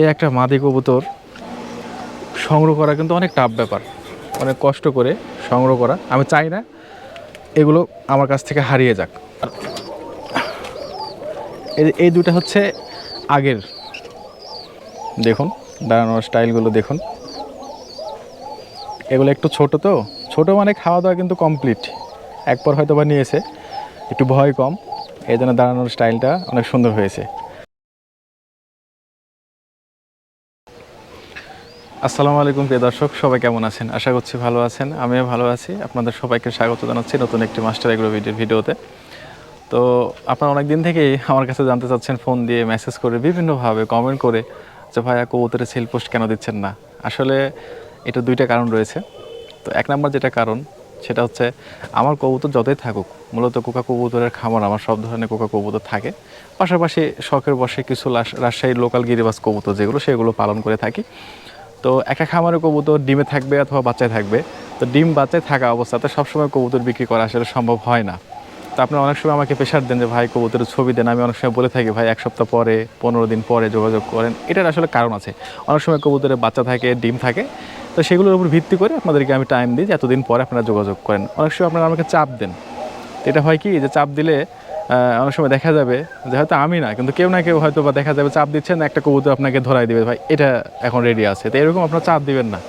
এই একটা মাদি কবুতর সংগ্রহ করা কিন্তু অনেক টাফ ব্যাপার। অনেক কষ্ট করে সংগ্রহ করা। আমি চাই না এগুলো আমার কাছ থেকে হারিয়ে যাক। এই দুটা হচ্ছে আগের। দেখুন, দাঁড়ানোর স্টাইলগুলো দেখুন। এগুলো একটু ছোট তো। ছোট মানে খাওয়া দাওয়া কিন্তু কমপ্লিট একবার হয়তো বা নিয়েছে। একটু ভয় কম। এই জন্য দাঁড়ানোর স্টাইলটা অনেক সুন্দর হয়েছে। আসসালামু আলাইকুম প্রিয় দর্শক, সবাই কেমন আছেন? আশা করছি ভালো আছেন, আমিও ভালো আছি। আপনাদের সবাইকে স্বাগত জানাচ্ছি নতুন একটি মাস্টার এগ্রো ভিডিওর ভিডিওতে। তো আপনারা অনেক দিন থেকেই আমার কাছে জানতে চাচ্ছেন, ফোন দিয়ে মেসেজ করে বিভিন্নভাবে কমেন্ট করে যে, ভাইয়া, কবুতরের সেল পোস্ট কেন দিচ্ছেন না? আসলে এটা দুইটা কারণ রয়েছে। তো এক নাম্বার যেটা কারণ, সেটা হচ্ছে আমার কবুতর যতই থাকুক, মূলত কোকা কবুতরের খামার, আমার সব ধরনের কোকা কবুতর থাকে। পাশাপাশি শখের বসে কিছু রাজশাহীর লোকাল গিরিবাস কবুতর যেগুলো, সেগুলো পালন করে থাকি। তো একটা খামারে কবুতর ডিমে থাকবে অথবা বাচ্চায় থাকবে, তো ডিম বাচ্চায় থাকা অবস্থাতে সবসময় কবুতর বিক্রি করা আসলে সম্ভব হয় না। তো আপনারা অনেক সময় আমাকে প্রেশার দেন যে, ভাই, কবুতরের ছবি দেন। আমি অনেক সময় বলে থাকি, ভাই, এক সপ্তাহ পরে, পনেরো দিন পরে যোগাযোগ করেন। এটার আসলে কারণ আছে। অনেক সময় কবুতরের বাচ্চা থাকে, ডিম থাকে, তো সেগুলোর উপর ভিত্তি করে আপনাদেরকে আমি টাইম দিই যে, এতদিন পরে আপনারা যোগাযোগ করেন। অনেক সময় আপনারা আমাকে চাপ দেন। এটা হয় কি? যে, চাপ দিলে অনেক সময় দেখা যাবে যে হয়তো আমি না, কিন্তু কেউ না কেউ হয়তো বা দেখা যাবে চাপ দিচ্ছেন, একটা কবুতর আপনাকে ধরাই দিবে, ভাই, এটা এখন রেডি আছে। তো এরকম আপনার চাপ দিবেন না।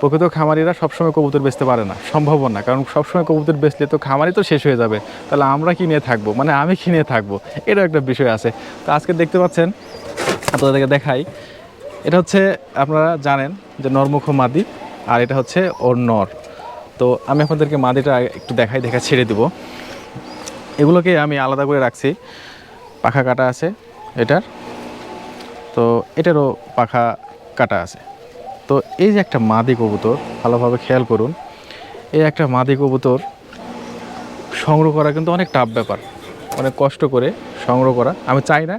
প্রকৃত খামারিরা সবসময় কবুতর বেচতে পারে না, সম্ভব না, কারণ সবসময় কবুতর বেচলে তো খামারি তো শেষ হয়ে যাবে। তাহলে আমরা কি নিয়ে থাকব? মানে আমি কি নিয়ে থাকব? এটাও একটা বিষয় আছে। তো আজকে দেখতে পাচ্ছেন, আপনাদেরকে দেখাই, এটা হচ্ছে আপনারা জানেন যে নরমুখ মাদি, আর এটা হচ্ছে ওর নর। তো আমি আপনাদেরকে মাদিটা একটু দেখাই, দেখা ছেড়ে দিব। এগুলোকে আমি আলাদা করে রাখছি। পাখা কাটা আছে এটার। তো এটারও পাখা কাটা আছে। তো এই যে একটা মাদি কবুতর, ভালোভাবে খেয়াল করুন। এই একটা মাদি কবুতর সংগ্রহ করা কিন্তু অনেক টাফ ব্যাপার। অনেক কষ্ট করে সংগ্রহ করা। আমি চাই না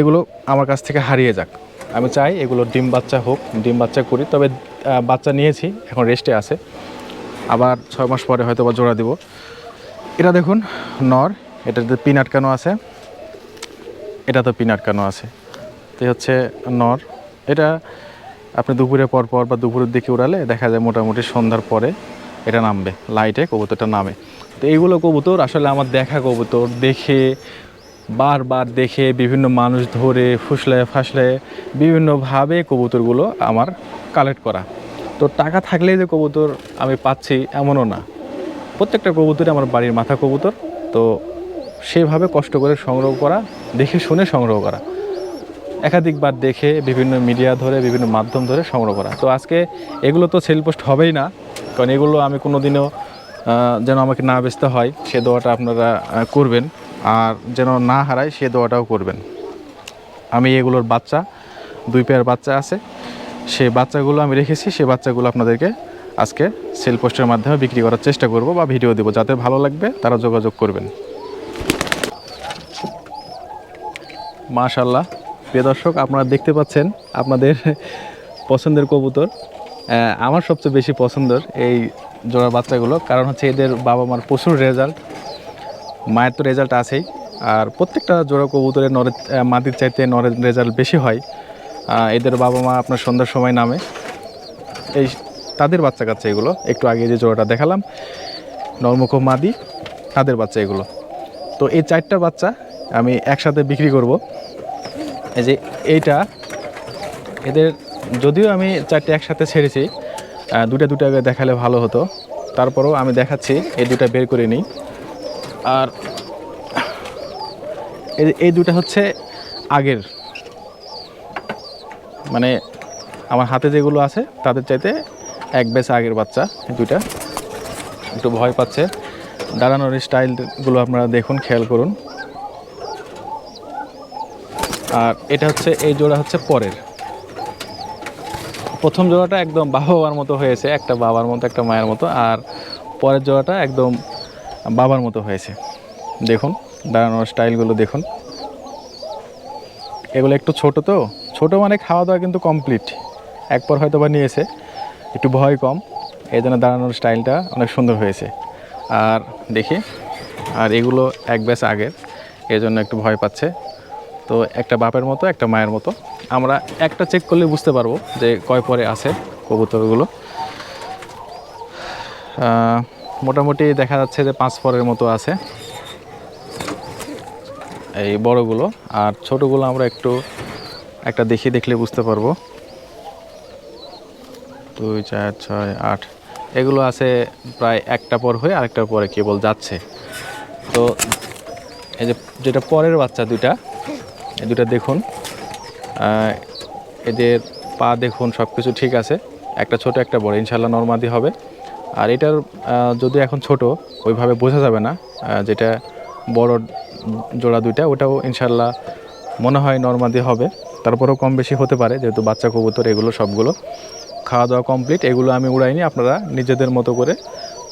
এগুলো আমার কাছ থেকে হারিয়ে যাক। আমি চাই এগুলো ডিম বাচ্চা হোক, ডিম বাচ্চা করি। তবে বাচ্চা নিয়েছি, এখন রেস্টে আছে। আবার ছয় মাস পরে হয়তো বা জোড়া দিব। এটা দেখুন, নর। এটাতে পিন আটকানো আছে। এটা তো পিন আটকানো আছে। তো হচ্ছে নর। এটা আপনি দুপুরে পর পর বা দুপুরের দিকে উড়ালে দেখা যায় মোটামুটি সন্ধ্যার পরে এটা নামবে। লাইটে কবুতরটা নামে। তো এইগুলো কবুতর আসলে আমার দেখা কবুতর। দেখে, বারবার দেখে, বিভিন্ন মানুষ ধরে, ফুসলে, ফাসলে, বিভিন্নভাবে কবুতরগুলো আমার কালেক্ট করা। তো টাকা থাকলেই যে কবুতর আমি পাচ্ছি এমনও না। প্রত্যেকটা কবুতরই আমার বাড়ির মাথা কবুতর, তো সেইভাবে কষ্ট করে সংগ্রহ করা, দেখে শুনে সংগ্রহ করা। একাধিকবার দেখে বিভিন্ন মিডিয়া ধরে, বিভিন্ন মাধ্যম ধরে সংগ্রহ করা। তো আজকে এগুলো তো সেল পোস্ট হবেই না, কারণ এগুলো আমি কোনো দিনও যেন আমাকে না বেচতে হয়, সে দোয়াটা আপনারা করবেন। আর যেন না হারায়, সে দোয়াটাও করবেন। আমি এগুলোর বাচ্চা, দুই পেয়ার বাচ্চা আছে। সে বাচ্চাগুলো আমি রেখেছি, সে বাচ্চাগুলো আপনাদেরকে আজকে সেল পোস্টের মাধ্যমে বিক্রি করার চেষ্টা করব বা ভিডিও দেবো যাতে ভালো লাগবে তারা যোগাযোগ করবেন। মাশাল্লাহ প্রিয় দর্শক আপনারা দেখতে পাচ্ছেন আপনাদের পছন্দের কবুতর। আমার সবচেয়ে বেশি পছন্দের এই জোড়া বাচ্চাগুলো কারণ হচ্ছে এদের বাবা মার প্রচুর রেজাল্ট মায়ের তো রেজাল্ট আছেই। আর প্রত্যেকটা জোড়া কবুতরের নরের আহ, মাদির চাইতে নরের রেজাল্ট বেশি হয়। এদের বাবা মা আপনার সন্ধ্যার সময় নামে। এই তাদের বাচ্চা কাচ্চা এগুলো। একটু আগে যে জোড়াটা দেখালাম, নর্মুখ মাদি, তাদের বাচ্চা এগুলো। তো এই চারটা বাচ্চা আমি একসাথে বিক্রি করব। এই যে এইটা, এদের যদিও আমি চারটে একসাথে ছেড়েছি দুটা দুটা করে দেখালে ভালো হতো। তারপরেও আমি দেখাচ্ছি, এই দুটা বের করে নিই। আর এই দুটা হচ্ছে আগের। মানে আমার হাতে যেগুলো আছে, তাদের চাইতে এক বেশ আগের বাচ্চা, দুইটা। একটু ভয় পাচ্ছে। দাঁড়ানোর স্টাইলগুলো আপনারা দেখুন, খেয়াল করুন। আর এটা হচ্ছে, এই জোড়া হচ্ছে পরের। প্রথম জোড়াটা একদম বাবা মার মতো হয়েছে, একটা বাবার মতো, একটা মায়ের মতো, আর পরের জোড়াটা একদম বাবার মতো হয়েছে। দেখুন, দাঁড়ানোর স্টাইলগুলো দেখুন। এগুলো একটু ছোট তো, ছোট মানে খাওয়া দাওয়া কিন্তু কমপ্লিট। একবার হয়তো বা নিয়েছে। একটু ভয় কম। এই জন্য দাঁড়ানোর স্টাইলটা অনেক সুন্দর হয়েছে। আর দেখি, আর এগুলো এক ব্যাস আগের, এই জন্য একটু ভয় পাচ্ছে। তো একটা বাপের মতো, একটা মায়ের মতো। আমরা একটা চেক করলে বুঝতে পারব যে কয় পরে আছে কবুতরগুলো। মোটামুটি দেখা যাচ্ছে যে পাঁচ পরের মতো আছে। এই বড়গুলো, আর ছোটগুলো আমরা একটু একটা দেখি দেখলে বুঝতে পারব। দুই, চার, ছয়, আট। এগুলো আছে প্রায় একটা পর হয়ে আরেকটার পরে কেবল যাচ্ছে। তো এই যে যেটা পরের বাচ্চা দুইটা, এই দুটা দেখুন। এদের পা দেখুন সব কিছু ঠিক আছে। একটা ছোট, একটা বড় ইনশাল্লাহ নর্মাদি হবে। আর এটার যদি এখন ছোট, ওইভাবে বোঝা যাবে না যেটা বড় জোড়া দুইটা, ওটাও ইনশাল্লাহ মনে হয় নর্মাদি হবে। তারপরেও কম বেশি হতে পারে, যেহেতু বাচ্চা কবুতর, এগুলো সবগুলো। খাওয়া দাওয়া কমপ্লিট এগুলো আমি উড়াইনি আপনারা নিজেদের মতো করে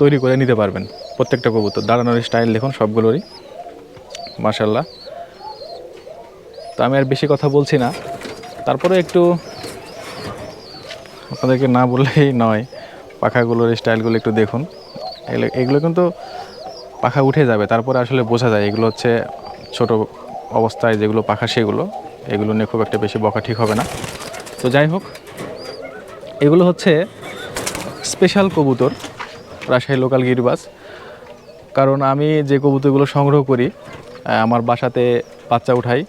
তৈরি করে নিতে পারবেন। প্রত্যেকটা কবুতর, দাঁড়ানোর স্টাইল দেখুন সবগুলোরই। মার্শাল্লাহ তো আমি আর বেশি কথা বলছি না। তারপরে একটু আপনাদেরকে না বললেই নয়, পাখাগুলোর স্টাইলগুলো একটু দেখুন। এগুলো এগুলো কিন্তু পাখা উঠে যাবে, তারপরে আসলে বোঝা যায়, এগুলো হচ্ছে ছোট অবস্থায় যেগুলো পাখা সেগুলো, এগুলো নিয়ে খুব একটা বেশি বকা ঠিক হবে না। তো যাই হোক এগুলো হচ্ছে স্পেশাল কবুতর, রাজশাহী লোকাল গিরবাস কারণ আমি যে কবুতরগুলো সংগ্রহ করি আমার বাসাতে বাচ্চা উঠাই,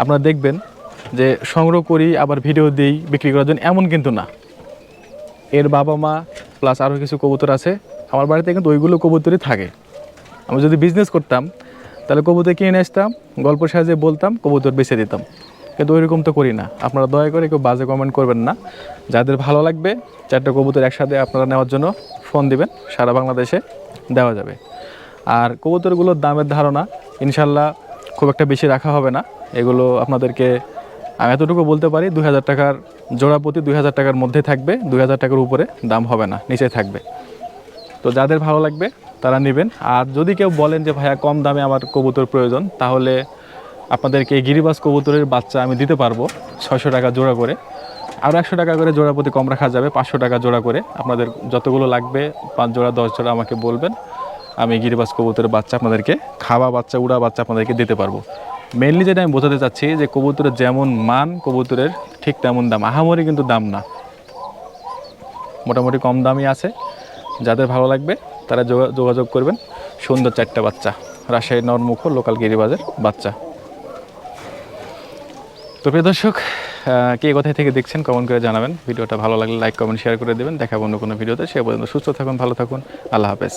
আপনারা দেখবেন যে সংগ্রহ করি, আবার ভিডিও দিই, বিক্রি করার জন্য এমন কিন্তু না। এর বাবা মা প্লাস আরও কিছু কবুতর আছে, আমার বাড়িতে কিন্তু ওইগুলো কবুতরই থাকে। আমি যদি বিজনেস করতাম, তাহলে কবুতর কিনে আসতাম, গল্প সাহায্যে বলতাম, কবুতর বেছে দিতাম। কিন্তু ওইরকম তো করি না। আপনারা দয়া করে কেউ বাজে কমেন্ট করবেন না। যাদের ভালো লাগবে, চারটা কবুতর একসাথে আপনারা নেওয়ার জন্য ফোন দিবেন, সারা বাংলাদেশে দেওয়া যাবে। আর কবুতরগুলোর দামের ধারণা ইনশাল্লাহ খুব একটা বেশি রাখা হবে না। এগুলো আপনাদেরকে আমি এতটুকু বলতে পারি, দুই হাজার টাকার জোড়া প্রতি দুই হাজার টাকার মধ্যে থাকবে, দুই হাজার টাকার উপরে দাম হবে না, নিচে থাকবে। তো যাদের ভালো লাগবে, তারা নেবেন। আর যদি কেউ বলেন যে, ভাইয়া, কম দামে আমার কবুতর প্রয়োজন, তাহলে আপনাদেরকে এই গিরিবাস কবুতরের বাচ্চা আমি দিতে পারব ছয়শো টাকা জোড়া করে। আরও একশো টাকা করে জোড়া প্রতি কম রাখা যাবে পাঁচশো টাকা জোড়া করে। আপনাদের যতগুলো লাগবে, পাঁচ জোড়া, দশ জোড়া আমাকে বলবেন। আমি গিরিবাস কবুতরের বাচ্চা আপনাদেরকে, খাওয়া বাচ্চা, উড়া বাচ্চা আপনাদেরকে দিতে পারব। মেনলি যেটা আমি বোঝাতে চাচ্ছি যে কবুতরের যেমন মান, কবুতরের ঠিক তেমন দাম। আহামরি কিন্তু দাম না। মোটামুটি কম দামই আছে। যাদের ভালো লাগবে, তারা যোগাযোগ করবেন। সুন্দর চারটা বাচ্চা। রাজশাহী নরমুখ লোকাল গিরিবাজের বাচ্চা। তো প্রিয় দর্শক কে কোথায় থেকে দেখছেন কমেন্ট করে জানাবেন। ভিডিওটা ভালো লাগলে লাইক কমেন্ট শেয়ার করে দেবেন। দেখাবো অন্য কোনো ভিডিওতে। সে পর্যন্ত সুস্থ থাকুন, ভালো থাকুন। আল্লাহ হাফেজ।